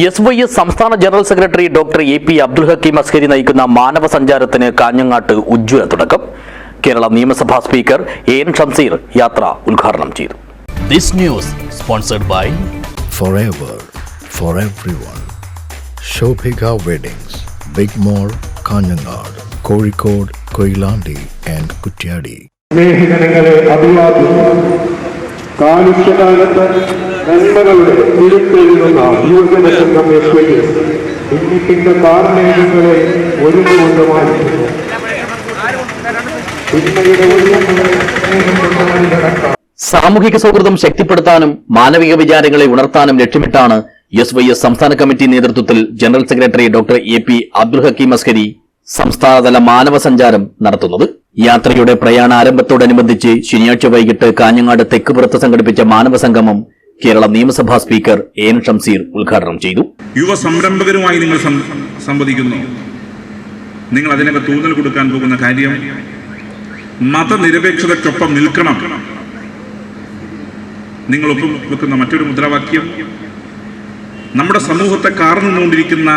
S Y S സംസ്ഥാന general secretary doctor A P Abdul Hakeem Askari നയിക്കുന്ന മാനവ സഞ്ചാരത്തിന് കാഞ്ഞങ്ങാട്ട് ഉജ്ജ്വല തുടക്കം കേരള നിയമസഭാ സ്പീക്കർ എ എൻ ഷംസീർ യാത്ര ഉദ്ഘാടനം ചെയ്തു This news sponsored by forever for everyone. Shobhika Weddings, Big Mall, Kanyanad, Kozhikode, Koilandi and Kutyadi. സ്നേഹിതനങ്ങളെ അഭിവാദ്യം കാലുഷ്യകാലത്ത് നന്മകളുടെ തിരുത്തെഴുതുന്ന യുവജന സംഘം എസ് വൈ എസ് ഇന്നിപ്പിന്റെ ഒരുങ്ങുകൊണ്ട് മാറ്റുന്നു സാമൂഹിക സൗഹൃദം ശക്തിപ്പെടുത്താനും മാനവിക വിചാരങ്ങളെ ഉണർത്താനും ലക്ഷ്യമിട്ടാണ് എസ് വൈ എസ് സംസ്ഥാന കമ്മിറ്റി നേതൃത്വത്തിൽ general secretary doctor A P Abdul Hakeem Askari സംസ്ഥാനതല മാനവ സഞ്ചാരം നടത്തുന്നത്. യാത്രയുടെ പ്രയാണ ആരംഭത്തോടനുബന്ധിച്ച് ശനിയാഴ്ച വൈകിട്ട് കാഞ്ഞങ്ങാട് തെക്കുപുറത്ത് സംഘടിപ്പിച്ച മാനവ സംഗമം കേരള നിയമസഭാ സ്പീക്കർ എൻ ഷംസീർ ഉദ്ഘാടനം ചെയ്തു. യുവ സംരംഭകരുമായി നിങ്ങൾ സംവദിക്കുന്നു. നിങ്ങൾ അതിനൊക്കെ തൂന്നൽ കൊടുക്കാൻ പോകുന്ന കാര്യം മതനിരപേക്ഷതയ്ക്കൊപ്പം നിൽക്കണം. നിങ്ങൾ ഒപ്പം വെക്കുന്ന മറ്റൊരു മുദ്രാവാക്യം നമ്മുടെ സമൂഹത്തെ കാർന്നു കാർന്നുകൊണ്ടിരിക്കുന്ന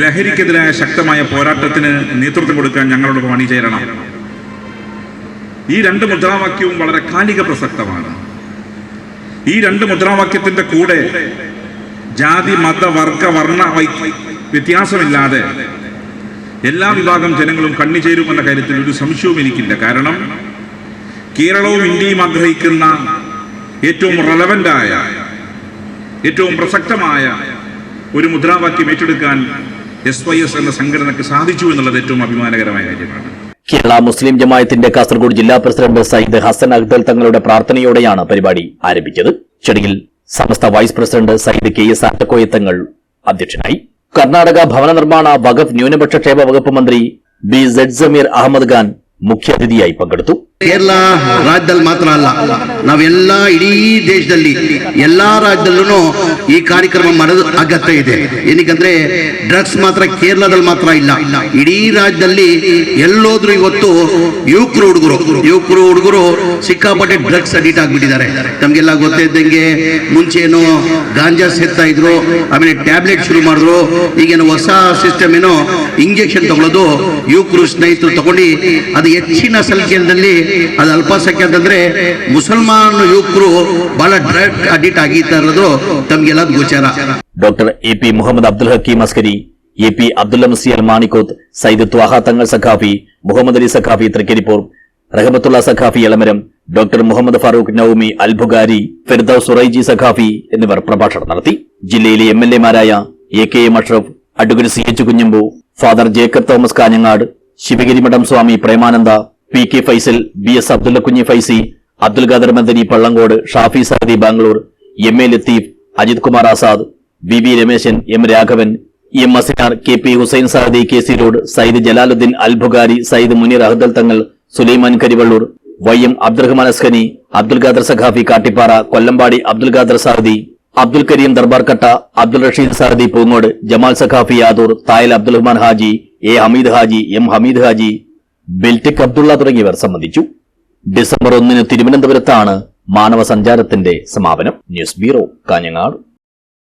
ലഹരിക്കെതിരായ ശക്തമായ പോരാട്ടത്തിന് നേതൃത്വം കൊടുക്കാൻ ഞങ്ങളോട് അണിചേരണം ഈ രണ്ട് മുദ്രാവാക്യവും വളരെ കാലിക പ്രസക്തമാണ്. ഈ രണ്ട് മുദ്രാവാക്യത്തിന്റെ കൂടെ ജാതി മത വർഗ വർണ വ്യത്യാസമില്ലാതെ എല്ലാ വിഭാഗം ജനങ്ങളും കണ്ണിചേരുമെന്ന കാര്യത്തിൽ ഒരു സംശയവും എനിക്കില്ല. കാരണം കേരളവും ഇന്ത്യയും ആഗ്രഹിക്കുന്ന ഏറ്റവും റെലവന്റായ ഏറ്റവും പ്രസക്തമായ ഒരു മുദ്രാവാക്യം ഏറ്റെടുക്കാൻ എസ് വൈ എസ് എന്ന സംഘടനക്ക് സാധിച്ചു എന്നുള്ളത് ഏറ്റവും അഭിമാനകരമായ കാര്യമാണ്. കേരള മുസ്ലിം ജമായത്തിന്റെ കാസർഗോഡ് ജില്ലാ പ്രസിഡന്റ് സയ്യിദ് ഹസൻ അഖ്ദൽ തങ്ങളുടെ പ്രാർത്ഥനയോടെയാണ് പരിപാടി ആരംഭിച്ചത് ചടങ്ങിൽ Samastha vice president Sayyid K S Attakoya Thangal അധ്യക്ഷനായി കർണാടക ഭവന നിർമ്മാണ വഖഫ് ന്യൂനപക്ഷ ക്ഷേമ വകുപ്പ് മന്ത്രി ബി സെഡ് സമീർ അഹമ്മദ് ഖാൻ മുഖ്യാതിഥിയായി പങ്കെടുത്തു ಕೇರಳ ರಾಜ್ಯದಲ್ಲಿ ಮಾತ್ರ ಅಲ್ಲ ನಾವೆಲ್ಲ ಇಡೀ ದೇಶದಲ್ಲಿ ಎಲ್ಲಾ ರಾಜ್ಯದಲ್ಲೂ ಈ ಕಾರ್ಯಕ್ರಮ ಮಾಡೋದು ಅಗತ್ಯ ಇದೆ. ಏನಕ್ಕಂದ್ರೆ ಡ್ರಗ್ಸ್ ಮಾತ್ರ ಕೇರಳದಲ್ಲಿ ಮಾತ್ರ ಇಲ್ಲ. ಇಡೀ ರಾಜ್ಯದಲ್ಲಿ ಎಲ್ಲೋದ್ರು ಇವತ್ತು ಯುವಕರು, ಹುಡುಗರು ಯುವಕರು, ಹುಡುಗರು ಸಿಕ್ಕಾಪಟ್ಟೆ ಡ್ರಗ್ಸ್ ಅಡಿಟ್ ಆಗಿಬಿಟ್ಟಿದ್ದಾರೆ. ತಮ್ಗೆಲ್ಲ ಗೊತ್ತಿದ್ದಂಗೆ ಮುಂಚೆನೋ ಗಾಂಜಾ ಸೇರ್ತಾ ಇದ್ರು, ಆಮೇಲೆ ಟ್ಯಾಬ್ಲೆಟ್ ಶುರು ಮಾಡಿದ್ರು, ಈಗೇನು ಹೊಸ ಸಿಸ್ಟಮ್ ಏನೋ ಇಂಜೆಕ್ಷನ್ ತಗೊಳ್ಳೋದು ಯುವಕರು, ಸ್ನೇಹಿತರು ತಗೊಂಡು ಅದು ಹೆಚ್ಚಿನ ಸಂಖ್ಯೆಯಲ್ಲಿ ಅದು ಅಲ್ಪಸಂಖ್ಯೆ ಅಂತಂದ್ರೆ ಮುಸಲ್ಮಾನ್ ಯುವಕರು ಬಹಳ ಡ್ರಗ್ ಅಡಿಟ್ ಆಗಿತ್ತಾ ಇರೋದು ഇളവ് ഗുൽചേറ doctor A P Muhammad Abdul Hakeem Askari A P Abdulla Musliyar Manikkoth Syed Thwaha Thangal Saqafi Muhammad Ali Saqafi Thrikaripur Rahmathulla Saqafi Elamaram doctor Muhammad Farooq Naumi Albukhari Firdous Suraiji Saqafi എന്നിവർ പ്രഭാഷണം നടത്തി. ജില്ലയിലെ M L എമാരായ A K M Ashraf advocate C H Kunhambu father Jacob Thomas Kanhangad Sivagiri മഠം Swami Premananda P K Faisal B S Abdulla Kunhi Faizy Abdul Khader Madani Pallangode Shafi Saadi Bangalore M A Latheef Ajith Kumar Azad V B Rameshan M Raghavan M Asinar K P Hussain Saadi K C road Sayyid Jalaluddeen Albukhari Sayyid Muneer Ahdal Thangal Sulaiman Karivellur Y M Abdurahman Askari Abdul Khader Saqafi Kattippara Kollambadi Abdul Khader Saadi Abdul Kareem Darbarkatta Abdul Rasheed Saadi Poongode Jamal Saqafi Yadur Thayal Abdurahman Haji A Hameed Haji M Hameed Haji ബെൽറ്റിക് Abdulla തുടങ്ങിയവർ സംബന്ധിച്ചു. December ഒന്നിന് തിരുവനന്തപുരത്താണ് മാനവ സഞ്ചാരത്തിന്റെ സമാപനം news bureau Kanhangad.